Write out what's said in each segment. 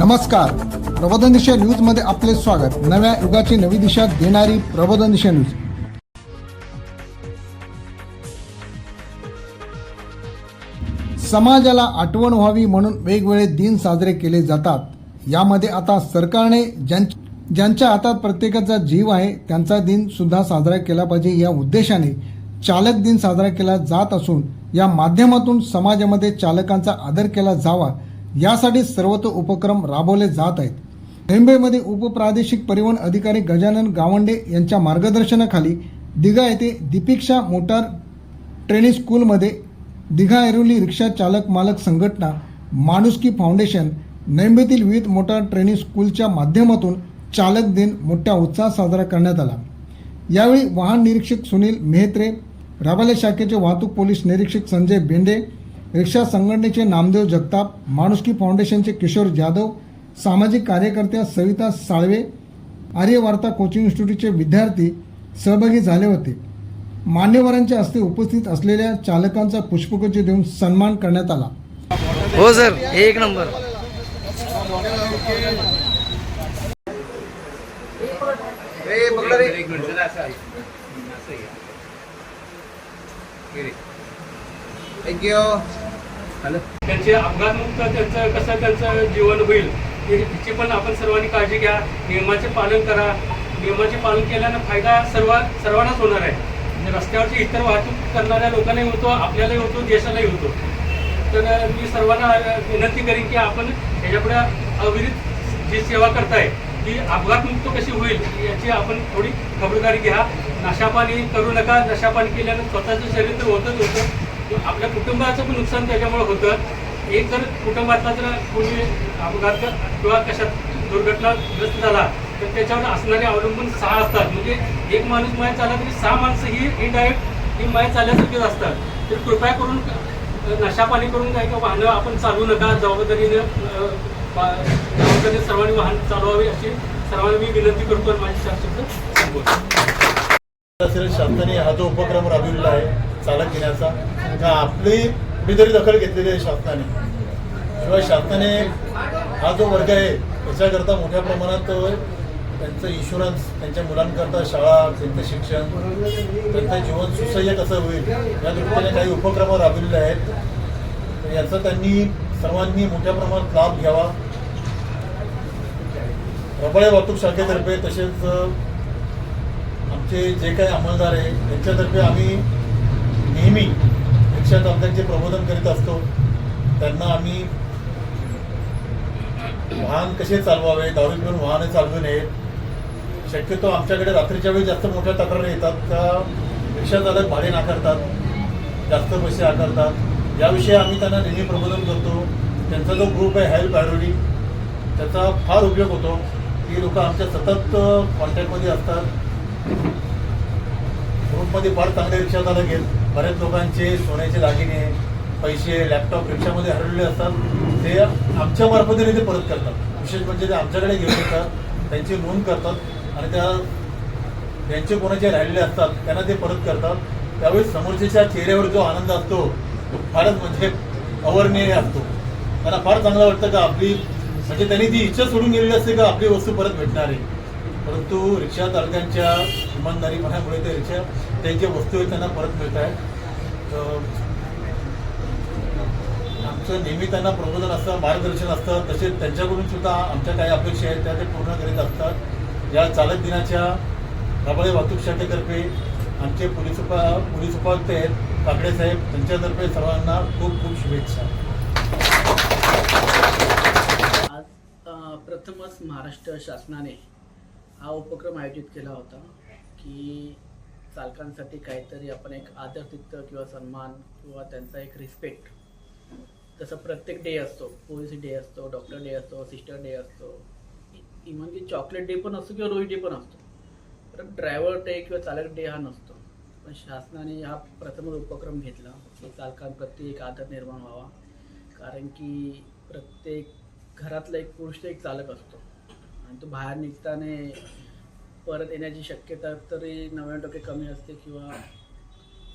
नमस्कार. प्रबोधन दिशा न्यूजमध्ये आपले स्वागत. नव्या युगाची नवी दिशा देणारी प्रबोधन दिशा न्यूज समाजाला आठवण व्हावी म्हणून वेगवेगळे दिन साजरे केले जातात. यामध्ये आता सरकारने ज्यां ज्यांच्या हातात प्रत्येकाचा जीव आहे त्यांचा दिन सुद्धा साजरा केला पाहिजे. या उद्देशाने चालक दिन साजरा केला जात असून या माध्यमातून समाजामध्ये चालकांचा आदर केला जावा यासाठी सर्वत्र उपक्रम राबवले जात आहेत. मुंबईमध्ये उपप्रादेशिक परिवहन अधिकारी गजानन गावंडे यांच्या मार्गदर्शनाखाली दिघा येथे दीपिक्षा मोटार ट्रेनिंग स्कूलमध्ये दिघा ऐरोली रिक्षा चालक मालक संघटना माणुसकी फाउंडेशन नैंबेतील विविध मोटार ट्रेनिंग स्कूलच्या माध्यमातून चालक दिन मोठ्या उत्साहात साजरा करण्यात आला. यावेळी वाहन निरीक्षक सुनील मेहत्रे राबाले शाखेचे वाहतूक पोलीस निरीक्षक संजय बेंडे रिक्षा संघटनेचे नामदेव जगताप माणुसकी फाउंडेशनचे किशोर जाधव सामाजिक कार्यकर्त्या सविता साळवे आर्यवार्ता कोचिंग इन्स्टिट्यूटचे विद्यार्थी सहभागी झाले होते. मान्यवरांच्या हस्ते उपस्थित असलेल्या चालकांचा पुष्पगुच्छ देऊन सन्मान करण्यात आला. हो सर. एक नंबर. थँक्यू त्यांचे अपघातमुक्त त्यांचं कसं त्यांचं जीवन होईल याची पण आपण सर्वांनी काळजी घ्या. नियमाचे पालन करा. नियमाचे पालन केल्यानं फायदा सर्व सर्वांनाच होणार आहे. म्हणजे रस्त्यावरची इतर वाहतूक करणाऱ्या लोकांनाही होतो आपल्यालाही होतो देशालाही होतो. तर मी सर्वांना विनंती करीन की आपण याच्यापुढे अविरित जी सेवा करताय ती अपघातमुक्त कशी होईल याची आपण थोडी खबरदारी घ्या. नशापाणी करू नका. नशापाणी केल्यानं स्वतःचं शरीर तर होतच होतं. आपल्या कुटुंबाचं पण नुकसान त्याच्यामुळे होतं. एक जर कुटुंबातला जर कोणी अपघात किंवा कशात दुर्घटनाग्रस्त झाला तर त्याच्यावर असणारे अवलंबून सहा असतात. म्हणजे एक माणूस माया चालला तरी सहा माणसं ही इनडायरेक्ट ही माया चालल्यासारखीच असतात. तर कृपया करून नशापाणी करून काय का वाहनं आपण चालवू नका. जबाबदारीनं जबाबदारीने सर्वांनी वाहन चालवावे अशी सर्वांना मी विनंती करतो आणि माझी शासक शब्द शासनाने हा जो उपक्रम राबविलेला आहे चालक घेण्याचा का आपली कुठेतरी दखल घेतलेली आहे शासनाने शिवाय शासनाने हा जो वर्ग आहे त्याच्याकरता मोठ्या प्रमाणात त्यांचं इन्शुरन्स त्यांच्या मुलांकरता शाळा त्यांचं शिक्षण त्यांचं जीवन सुसह्य कसं होईल या दृष्टीने काही उपक्रम राबविलेले आहेत. तर याचा त्यांनी सर्वांनी मोठ्या प्रमाणात लाभ घ्यावा. रबळे वाहतूक शाखेतर्फे तसेच आमचे जे काही अंमलदार आहे त्यांच्यातर्फे आम्ही नेहमी रिक्षा चालकांचे प्रबोधन करीत असतो त्यांना आम्ही वाहन कसे चालवावे दारू पिऊन वाहने चालवू नयेत. शक्यतो आमच्याकडे रात्रीच्या वेळी जास्त मोठ्या तक्रारी येतात का रिक्षा चालक भाडे नाकारतात जास्त पैसे आकारतात. याविषयी आम्ही त्यांना नेहमी प्रबोधन करतो. त्यांचा जो ग्रुप आहे हेल्प ॲडोडी त्याचा फार उपयोग होतो. ती लोक आमच्या सतत कॉन्टॅक्टमध्ये असतात. ग्रुपमध्ये फार चांगले रिक्षा चालक आहेत. बऱ्याच लोकांचे सोन्याचे दागिने पैसे लॅपटॉप रिक्षामध्ये हरवलेले असतात. ते आमच्या मार्फतीने ते परत करतात. विशेष म्हणजे ते आमच्याकडे घेऊन येतात त्यांची नोंद करतात आणि त्या त्यांचे कोणाचे राहिलेले असतात त्यांना ते परत करतात. त्यावेळी समोरच्याच्या चेहऱ्यावर जो आनंद असतो तो फारच म्हणजे अवर्णनीय असतो. त्यांना फार चांगलं वाटतं का आपली म्हणजे त्यांनी ती इच्छा सोडून गेलेली असते का आपली वस्तू परत भेटणार? आहे परंतु रिक्षा चालकांच्या इमानदारीपणामुळे ते रिक्षा त्यांच्या वस्तू आहेत त्यांना परत मिळत आहेत. आमचं नेहमी त्यांना प्रबोधन असतं मार्गदर्शन असतं. तसेच त्यांच्याकडून सुद्धा आमच्या काही अपेक्षा आहेत त्या ते पूर्ण करीत असतात. या चालक दिनाच्या रबाळे वाहतूक शाखेतर्फे आमचे पोलीस उपा पोलीस उपायुक्त आहेत काकडे साहेब त्यांच्यातर्फे सर्वांना खूप खूप शुभेच्छा. आज प्रथमच महाराष्ट्र शासनाने हा उपक्रम आयोजित केला होता की चालकांसाठी काहीतरी आपण एक आदरतित्य किंवा सन्मान किंवा त्यांचा एक रिस्पेक्ट तसं प्रत्येक डे असतो पोलीस डे असतो डॉक्टर डे असतो सिस्टर डे असतो. इव्हन की चॉकलेट डे पण असतो किंवा रोहित डे पण असतो. तर ड्रायव्हर डे किंवा चालक डे हा नसतो. पण शासनाने हा प्रथमच उपक्रम घेतला की चालकांप्रती एक आदर निर्माण व्हावा. कारण की प्रत्येक घरातला एक पुरुष एक चालक असतो. आणि तो बाहेर निघताना परत येण्याची शक्यता तरी नव्याण्णव टक्के कमी असते किंवा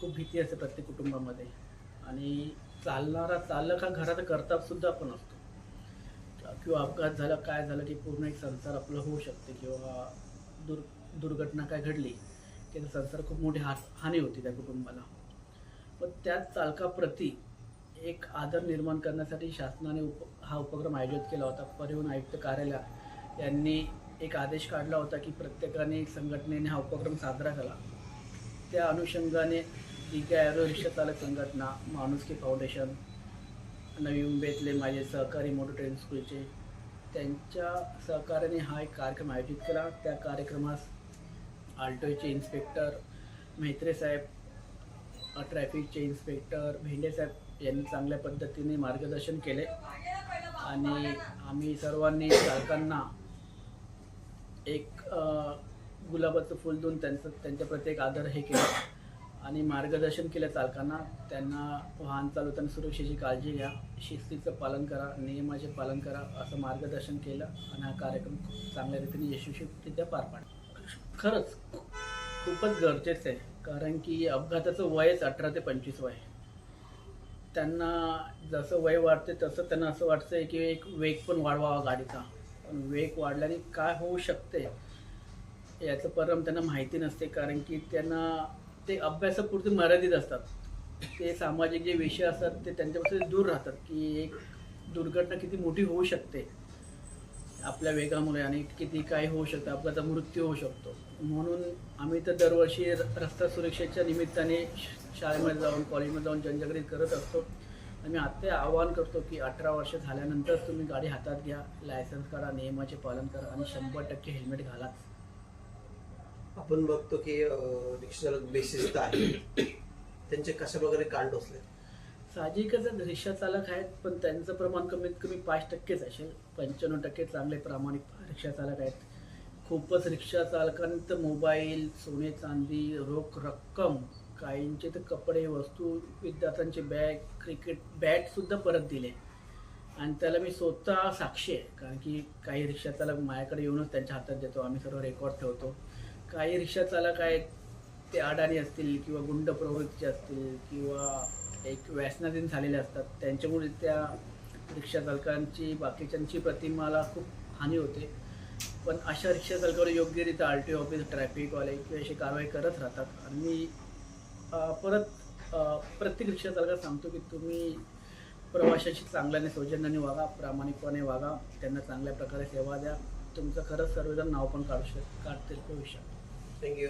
खूप भीती असते प्रत्येक कुटुंबामध्ये. आणि चालणारा चालक हा घराचा कर्ताबसुद्धा पण असतो. किंवा अपघात झाला काय झालं की पूर्ण एक संसार आपलं होऊ शकते किंवा दुर् दुर्घटना काय घडली की तर संसार खूप मोठी हा हानी होती त्या कुटुंबाला. पण त्याच चालकाप्रती एक आदर निर्माण करण्यासाठी शासनाने उप हा उपक्रम आयोजित केला होता. परिवहन आयुक्त कार्यालय यांनी एक आदेश काढला होता की प्रत्येकाने संघटनेने हा उपक्रम साजरा केला त्या अनुषंगाने दिघा ॲरो रिक्षा चालक संघटना माणुसकी फाउंडेशन नवी मुंबईतले माझे सहकारी मोटर ट्रेन स्कूलचे त्यांच्या सहकार्याने हा एक कार्यक्रम आयोजित केला. त्या कार्यक्रमास आल्टोचे इन्स्पेक्टर म्हेत्रे साहेब ट्रॅफिकचे इन्स्पेक्टर भेंडे साहेब यांनी चांगल्या पद्धतीने मार्गदर्शन केले. आणि आम्ही सर्वांनी चालकांना एक गुलाबाचं फुल देऊन त्यांचं त्यांच्या प्रत्येक एक आदर हे केला. आणि मार्गदर्शन केलं चालकांना. त्यांना वाहन चालवताना सुरक्षेची काळजी घ्या. शिस्तीचं पालन करा. नियमाचे पालन करा. असं मार्गदर्शन केलं. आणि हा कार्यक्रम खूप चांगल्या रीतीने यशस्वीरित्या पार पाडला. खरंच खूपच गरजेचं आहे. कारण की अपघाताचं वयच अठरा ते पंचवीस वय. त्यांना जसं वय वाढते तसं त्यांना असं वाटतंय की एक वेग पण वाढवावा गाडीचा. वेग वाढल्याने काय होऊ शकते याचं परिणाम त्यांना माहिती नसते. कारण की त्यांना ते अभ्यासापुरते मर्यादित असतात. ते सामाजिक जे विषय असतात ते त्यांच्यापासून दूर राहतात की एक दुर्घटना किती मोठी होऊ शकते. आपल्या वेगामुळे आणि किती काय होऊ शकतं अपघाता मृत्यू होऊ शकतो. म्हणून आम्ही तर दरवर्षी रस्ता सुरक्षेच्या निमित्ताने शाळेमध्ये जाऊन कॉलेजमध्ये जाऊन जनजागृती करत असतो आम्ही आत्ता आवाहन करतो की अठरा वर्ष झाल्यानंतर तुम्ही गाडी हातात घ्या लायसन्स काढा नियमाचे पालन करा आणि शंभर टक्के हेल्मेट घालाच. आपण बघतो की रिक्षाचालक बेशिस्त आहेत. त्यांचे कशा प्रकारे कान टोचले? साहजिकच रिक्षा चालक आहेत पण त्यांचं प्रमाण कमीत कमी पाच टक्केच असेल. पंच्याण्णव टक्के चांगले प्रामाणिक रिक्षा चालक आहेत. खूपच रिक्षा चालकांनी तर मोबाईल सोने चांदी रोख रक्कम काहींचे तर कपडे वस्तू विद्यार्थ्यांचे बॅग क्रिकेट बॅटसुद्धा परत दिले. आणि त्याला मी स्वतः साक्षी आहे. कारण की काही रिक्षा चालक माझ्याकडे येऊनच त्यांच्या हातात देतो. आम्ही सर्व रेकॉर्ड ठेवतो. काही रिक्षा चालक आहेत ते अडाणी असतील किंवा गुंड प्रवृत्तीचे असतील किंवा एक व्यसनाधीन झालेले असतात. त्यांच्यामुळे त्या रिक्षा चालकांची बाकीच्यांची प्रतिमाला खूप हानी होते. पण अशा रिक्षा चालकावर योग्यरित्या आर टी ऑफिस ट्रॅफिकवाले किंवा अशी कारवाई करत राहतात. आणि मी परत प्रत्येक रिक्षाचालकाला सांगतो की तुम्ही प्रवाशाशी चांगल्याने सौजन्याने वागा प्रामाणिकपणे वागा त्यांना चांगल्या प्रकारे सेवा द्या. तुमचं खरंच सर्वजण नाव पण काढू शक काढतील भविष्यात थँक्यू